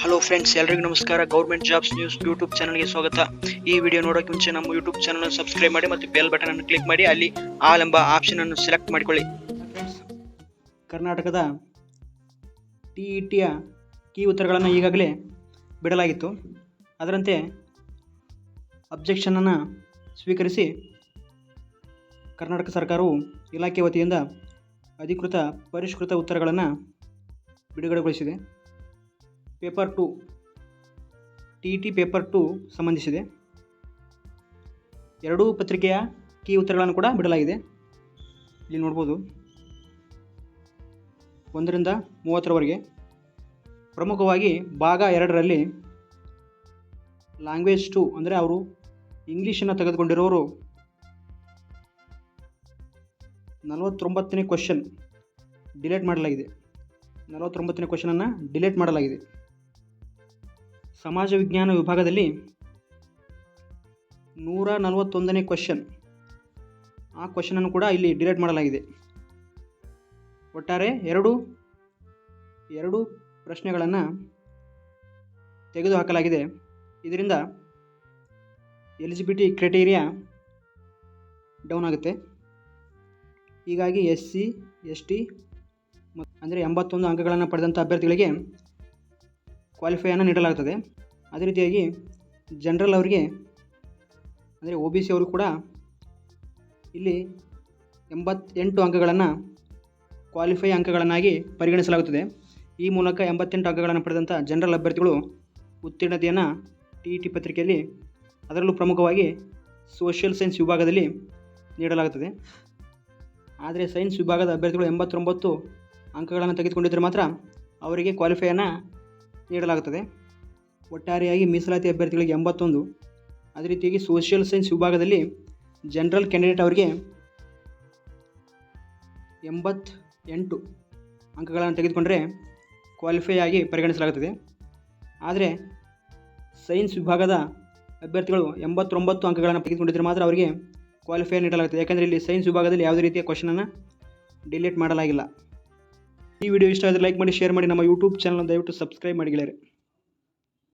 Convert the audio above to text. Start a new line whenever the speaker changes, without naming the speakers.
Hello friends ಎಲ್ರಿಗೂ ನಮಸ್ಕಾರ. Government jobs news YouTube ಚಾನಲ್ಗೆ ಸ್ವಾಗತ. ಈ ವಿಡಿಯೋ ನೋಡೋಕೆ ಮುಂಚೆ ನಮ್ಮ ಯೂಟ್ಯೂಬ್ ಚಾನಲ್ ಸಬ್ಸ್ಕ್ರೈಬ್ ಮಾಡಿ ಮತ್ತು ಬೆಲ್ ಬಟನ್ ಅನ್ನು ಕ್ಲಿಕ್ ಮಾಡಿ. ಅಲ್ಲಿ ಆಲ್ ಎಂಬ ಆಪ್ಷನ್ ಅನ್ನು ಸೆಲೆಕ್ಟ್ ಮಾಡಿಕೊಳ್ಳಿ. ಕರ್ನಾಟಕದ ಟಿ ಇ ಟಿಯ ಕೀ ಉತ್ತರಗಳನ್ನು ಈಗಾಗಲೇ ಬಿಡಲಾಗಿತ್ತು. ಅದರಂತೆ ಅಬ್ಜೆಕ್ಷನನ್ನು ಸ್ವೀಕರಿಸಿ ಕರ್ನಾಟಕ ಸರ್ಕಾರವು ಇಲಾಖೆ ವತಿಯಿಂದ ಅಧಿಕೃತ, ಪರಿಷ್ಕೃತ ಉತ್ತರಗಳನ್ನು ಬಿಡುಗಡೆಗೊಳಿಸಿದೆ. Paper two, T T paper two ಸಂಬಂಧಿಸಿದೆ. ಎರಡೂ ಪತ್ರಿಕೆಯ ಕೀ ಉತ್ತರಗಳನ್ನು ಕೂಡ ಬಿಡಲಾಗಿದೆ. ಇಲ್ಲಿ ನೋಡ್ಬೋದು. ಒಂದರಿಂದ ಮೂವತ್ತರವರೆಗೆ ಪ್ರಮುಖವಾಗಿ ಭಾಗ ಎರಡರಲ್ಲಿ ಲ್ಯಾಂಗ್ವೇಜ್ ಟು ಅಂದರೆ ಅವರು ಇಂಗ್ಲೀಷನ್ನು ತೆಗೆದುಕೊಂಡಿರೋರು ನಲವತ್ತೊಂಬತ್ತನೇ ಕ್ವಶನ್ ಡಿಲೇಟ್ ಮಾಡಲಾಗಿದೆ. ನಲವತ್ತೊಂಬತ್ತನೇ ಕ್ವಶನನ್ನು ಡಿಲೇಟ್ ಮಾಡಲಾಗಿದೆ. ಸಮಾಜ ವಿಜ್ಞಾನ ವಿಭಾಗದಲ್ಲಿ ನೂರ ನಲವತ್ತೊಂದನೇ ಕ್ವಶನ್ ಆ ಕ್ವಶನನ್ನು ಕೂಡ ಇಲ್ಲಿ ಡಿಲೀಟ್ ಮಾಡಲಾಗಿದೆ. ಒಟ್ಟಾರೆ ಎರಡು ಎರಡು ಪ್ರಶ್ನೆಗಳನ್ನು ತೆಗೆದುಹಾಕಲಾಗಿದೆ. ಇದರಿಂದ ಎಲಿಜಿಬಿಲಿಟಿ ಕ್ರೈಟೀರಿಯಾ ಡೌನ್ ಆಗುತ್ತೆ. ಹೀಗಾಗಿ ಎಸ್ ಸಿ ಎಸ್ ಟಿ ಅಂದರೆ ಎಂಬತ್ತೊಂದು ಅಂಕಗಳನ್ನು ಪಡೆದಂಥ ಅಭ್ಯರ್ಥಿಗಳಿಗೆ ಕ್ವಾಲಿಫೈಯನ್ನು ನೀಡಲಾಗುತ್ತದೆ. ಅದೇ ರೀತಿಯಾಗಿ ಜನರಲ್ ಅವರಿಗೆ, ಅಂದರೆ ಒ ಬಿ ಸಿ ಅವರು ಕೂಡ ಇಲ್ಲಿ ಎಂಬತ್ತೆಂಟು ಅಂಕಗಳನ್ನು ಕ್ವಾಲಿಫೈ ಅಂಕಗಳನ್ನಾಗಿ ಪರಿಗಣಿಸಲಾಗುತ್ತದೆ. ಈ ಮೂಲಕ ಎಂಬತ್ತೆಂಟು ಅಂಕಗಳನ್ನು ಪಡೆದಂಥ ಜನರಲ್ ಅಭ್ಯರ್ಥಿಗಳು ಉತ್ತೀರ್ಣತೆಯನ್ನು ಟಿ ಇ ಟಿ ಪತ್ರಿಕೆಯಲ್ಲಿ ಅದರಲ್ಲೂ ಪ್ರಮುಖವಾಗಿ ಸೋಷಿಯಲ್ ಸೈನ್ಸ್ ವಿಭಾಗದಲ್ಲಿ ನೀಡಲಾಗುತ್ತದೆ. ಆದರೆ ಸೈನ್ಸ್ ವಿಭಾಗದ ಅಭ್ಯರ್ಥಿಗಳು ಎಂಬತ್ತೊಂಬತ್ತು ಅಂಕಗಳನ್ನು ತೆಗೆದುಕೊಂಡಿದ್ದರೆ ಮಾತ್ರ ಅವರಿಗೆ ಕ್ವಾಲಿಫೈಯನ್ನು ನೀಡಲಾಗುತ್ತದೆ. ಒಟ್ಟಾರೆಯಾಗಿ ಮೀಸಲಾತಿ ಅಭ್ಯರ್ಥಿಗಳಿಗೆ ಎಂಬತ್ತೊಂದು. ಅದೇ ರೀತಿಯಾಗಿ ಸೋಷಿಯಲ್ ಸೈನ್ಸ್ ವಿಭಾಗದಲ್ಲಿ ಜನರಲ್ ಕ್ಯಾಂಡಿಡೇಟ್ ಅವರಿಗೆ ಎಂಬತ್ತೆಂಟು ಅಂಕಗಳನ್ನು ತೆಗೆದುಕೊಂಡರೆ ಕ್ವಾಲಿಫೈ ಆಗಿ ಪರಿಗಣಿಸಲಾಗುತ್ತದೆ. ಆದರೆ ಸೈನ್ಸ್ ವಿಭಾಗದ ಅಭ್ಯರ್ಥಿಗಳು ಎಂಬತ್ತೊಂಬತ್ತು ಅಂಕಗಳನ್ನು ತೆಗೆದುಕೊಂಡಿದ್ದರೆ ಮಾತ್ರ ಅವರಿಗೆ ಕ್ವಾಲಿಫೈ ನೀಡಲಾಗುತ್ತದೆ. ಯಾಕೆಂದರೆ ಇಲ್ಲಿ ಸೈನ್ಸ್ ವಿಭಾಗದಲ್ಲಿ ಯಾವುದೇ ರೀತಿಯ ಕ್ವಶನನ್ನು ಡಿಲೀಟ್ ಮಾಡಲಾಗಿಲ್ಲ. ಈ ವಿಡಿಯೋ ಇಷ್ಟ ಆದರೆ ಲೈಕ್ ಮಾಡಿ ಶೇರ್ ಮಾಡಿ ನಮ್ಮ ಯೂಟ್ಯೂಬ್ ಚಾನಲ್ ದಯವಿಟ್ಟು ಸಬ್ಸ್ಕ್ರೈಬ್ ಮಾಡಿ ಗೆಳೆಯರೆ.